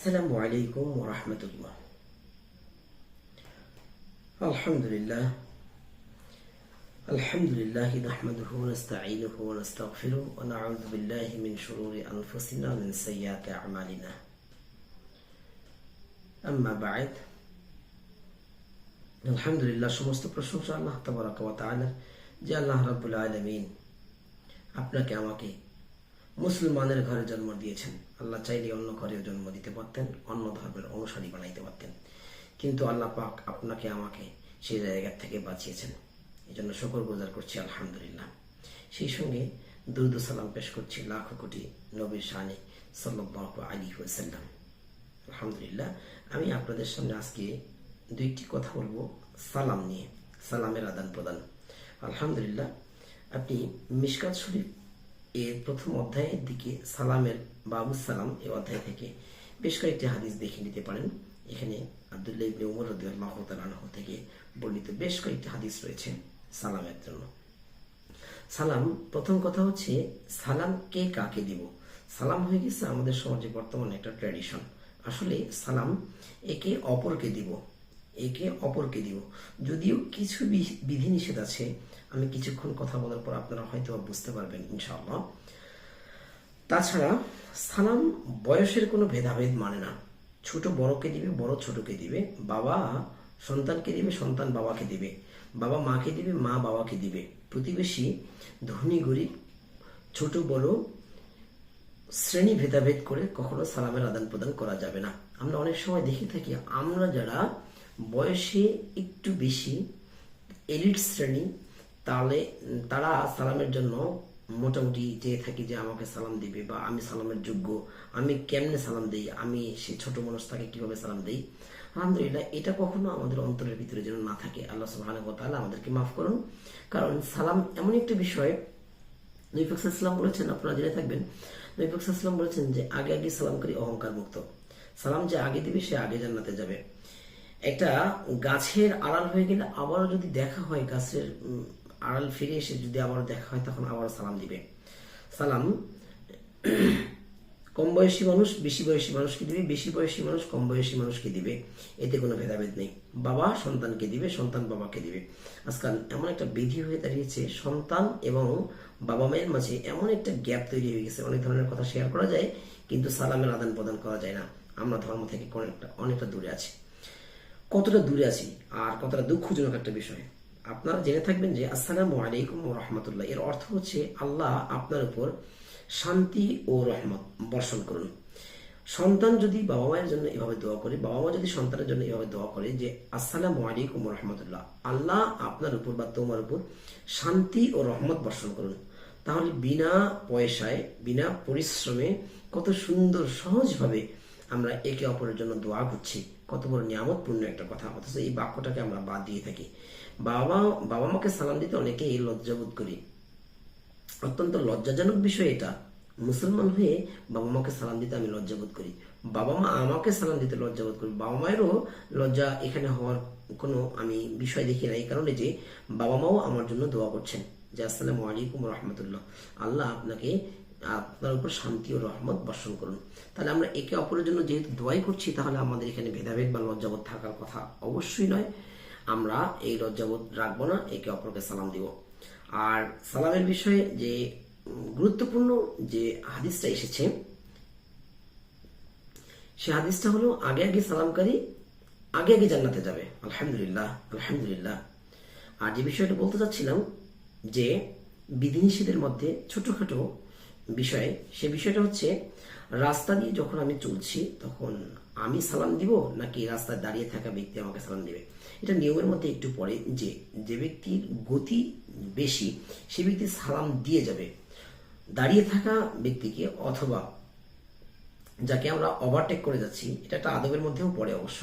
السلام عليكم ورحمة الله الحمد لله الحمد لله نحمده ونستعينه ونستغفره ونعوذ بالله من شرور أنفسنا ومن سيئات أعمالنا أما بعد আলহামদুলিল্লাহ সমস্ত প্রশংসা আল্লাহ তবরাক ওয়া তাআলা যে আল্লাহ রাব্বুল আলামিন আপনাকে আমাকে মুসলমানের ঘরে জন্ম দিয়েছেন। আল্লাহ চাইলে অন্য ঘরেও জন্ম দিতে পারতেন, অন্য ধর্মের অনুসারী বানাইতে পারতেন। কিন্তু আল্লাহ পাক আপনাকে আমাকে সেই জায়গা থেকে বাঁচিয়েছেন। এই জন্য শকর গুজার করছি, আলহামদুলিল্লাহ। সেই সঙ্গে দুরুদ সালাম পেশ করছি লাখো কোটি নবীর শানে সাল্লাল্লাহু আলী ওয়াসাল্লাম। আলহামদুলিল্লাহ, আমি আপনাদের সামনে আজকে দুইটি কথা বলব, সালাম নিয়ে, সালামের আদান প্রদান আলহামদুলিল্লাহ, আপনি মিশকাত শরীফ এর প্রথম অধ্যায়ের দিকে সালামের বাবু সালাম এ অধ্যায় থেকে বেশ কয়েকটি হাদিস দেখে নিতে পারেন। এখানে আবদুল্লাহ ইবনে উমর থেকে বর্ণিত বেশ কয়েকটি হাদিস রয়েছে সালামের জন্য। সালাম, প্রথম কথা হচ্ছে, সালাম কে কাকে দিব? সালাম হয়ে গেছে আমাদের সমাজে বর্তমানে একটা ট্র্যাডিশন। আসলে সালাম একে অপরকে দিব। একে অপরকে দিব। যদিও কিছু বিধিনিষেধ আছে, আমি কিছুক্ষণ কথা বলার পর আপনারা হয়তো বুঝতে পারবেন, ইনশাআল্লাহ। তাছাড়া, সালাম বয়সের কোনো ভেদাভেদ মানে না। ছোট বড়কে দিবে, বড় ছোটকে দিবে। বাবা সন্তানকে দিবে, সন্তান বাবাকে দিবে। বাবা মাকে দিবে, মা বাবাকে দিবে। প্রতিবেশী, ধনী, গরিব, ছোট, বড় শ্রেণি ভেদাভেদ করে কখনো সালামের আদান প্রদান করা যাবে না। আমরা অনেক সময় দেখে থাকি, আমরা যারা বয়সে একটু বেশি, এলিট শ্রেণি, তাহলে তারা সালামের জন্য মোটামুটি চেয়ে থাকি যে আমাকে সালাম দিবে বা আমি সালামের যোগ্য, আমি কেমনে সালাম দিই, আমি সে ছোট মানুষ তাকে কীভাবে সালাম দিই। আলহামদুলিল্লাহ, এটা কখনো আমাদের অন্তরের ভিতরে যেন না থাকে। আল্লাহ সুবহানাহু ওয়া তাআলা আমাদেরকে মাফ করুন। কারণ সালাম এমন একটা বিষয় নবীফাকসাল্লাম বলেছেন আপনারা জেনে থাকবেন নবীফাকসাল্লাম বলেছেন যে, আগে আগে সালাম করি অহংকার মুক্ত সালাম যে আগে দিবে, সে আগে জান্নাতে যাবে। একটা গাছের আড়াল হয়ে গেলে আবারও যদি দেখা হয়, গাছের আড়াল ফিরে এসে যদি আবারও দেখা হয়, তখন আবার সালাম দিবে। সালাম, কম বয়সী মানুষ বেশি বয়সী মানুষকে দিবে, বেশি বয়সী মানুষ কম বয়সী মানুষকে দিবে। এতে কোনো ভেদাভেদ নেই। বাবা সন্তানকে দিবে, সন্তান বাবাকে দিবে। আজকাল এমন একটা বিধি হয়ে দাঁড়িয়েছে, সন্তান এবং বাবা মায়ের মাঝে এমন একটা গ্যাপ তৈরি হয়ে গেছে। অনেক ধরনের কথা শেয়ার করা যায়, কিন্তু সালামের আদান প্রদান করা যায় না। আমরা ধর্ম থেকে অনেকটা অনেকটা দূরে আছি। কতটা দূরে আছি আর কতটা দুঃখজনক একটা বিষয়। আপনারা জেনে থাকবেন যে আসসালামু আলাইকুম রহমতুল্লাহ। এর অর্থ হচ্ছে আল্লাহ আপনার উপর শান্তি ও রহমত বর্ষণ করুন। সন্তান যদি বাবা মায়ের জন্য এভাবে দোয়া করে, বাবা মা যদি সন্তানের জন্য এভাবে দোয়া করে যে আসসালামু আলাইকুম রহমতুল্লাহ, আল্লাহ আপনার উপর বা তোমার উপর শান্তি ও রহমত বর্ষণ করুন। তাহলে বিনা পয়সায়, বিনা পরিশ্রমে কত সুন্দর সহজভাবে আমরা একে অপরের জন্য দোয়া করছি। কত বড় নিয়ামতপূর্ণ একটা কথা। অথচ এই বাক্যটাকে আমরা বাদ দিয়ে থাকি। বাবা বাবা মাকে সালাম দিতে অনেকেই লজ্জাবোধ করি। অত্যন্ত লজ্জাজনক বিষয় এটা। মুসলমান হয়ে বাবা মাকে সালাম দিতে আমি লজ্জাবোধ করি। বাবা মা আমাকে সালাম দিতে লজ্জাবোধ করি। বাবা মায়েরও লজ্জা এখানে হওয়ার কোনো আমি বিষয় দেখি না এই কারণে যে বাবা মাও আমার জন্য দোয়া করছেন। যে আসসালামু আলাইকুম রহমতুল্লাহ। আল্লাহ আপনাকে আপনার উপর শান্তি ও রহমত বর্ষণ করুন। তাহলে আমরা একে অপরের জন্য যেহেতু দোয়াই করছি, তাহলে আমাদের এখানে ভেদাভেদ বা লজ্জাবোধ থাকার কথা অবশ্যই নয়। আমরা এই লজ্জাবোধ রাখব না, একে অপরকে সালাম দিব। আর সালামের বিষয়ে যে গুরুত্বপূর্ণ যে হাদিসটা এসেছে, সে হাদিসটা হলো, আগে আগে সালামকারী আগে আগে জান্নাতে যাবে। আলহামদুলিল্লাহ আলহামদুলিল্লাহ। আর যে বিষয়টা বলতে চাচ্ছিলাম, যে বিধিনিষেধের মধ্যে ছোটখাটো বিষয়, সে বিষয়টা হচ্ছে, রাস্তা দিয়ে যখন আমি চলছি, তখন আমি সালাম দিব নাকি রাস্তায় দাঁড়িয়ে থাকা ব্যক্তি আমাকে সালাম দিবে? এটা নিয়মের মধ্যে একটু পরে যে যে ব্যক্তির গতি বেশি, সে ব্যক্তি সালাম দিয়ে যাবে। দাঁড়িয়ে থাকা ব্যক্তিকে অথবা যাকে আমরা ওভারটেক করে যাচ্ছি, এটা একটা আদবের মধ্যেও পড়ে অবশ্য,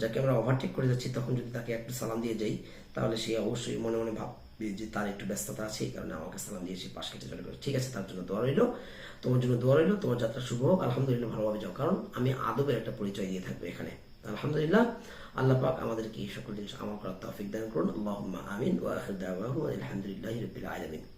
যাকে আমরা ওভারটেক করে যাচ্ছি, তখন যদি তাকে একটু সালাম দিয়ে যাই, তাহলে সে অবশ্যই মনে মনে ভাববে যে তার একটু ব্যস্ততা আছে, এই কারণে আমাকে সালাম দিয়ে সে পাশ কেটে চলে গেল। ঠিক আছে, তার জন্য দোয়া রইল। তোমার জন্য দোয়া রইল, তোমার যাত্রা শুভ হোক, আলহামদুলিল্লাহ ভালোভাবে যাও। কারণ আমি আদবের একটা পরিচয় দিয়ে থাকব এখানে। আলহামদুলিল্লাহ, আল্লাহ পাক আমাদেরকে এই সকল জিনিস আমার করার তৌফিক দান করুন। আল্লাহ আমিন। ওয়া আলহামদুলিল্লাহ রবিল আলামিন।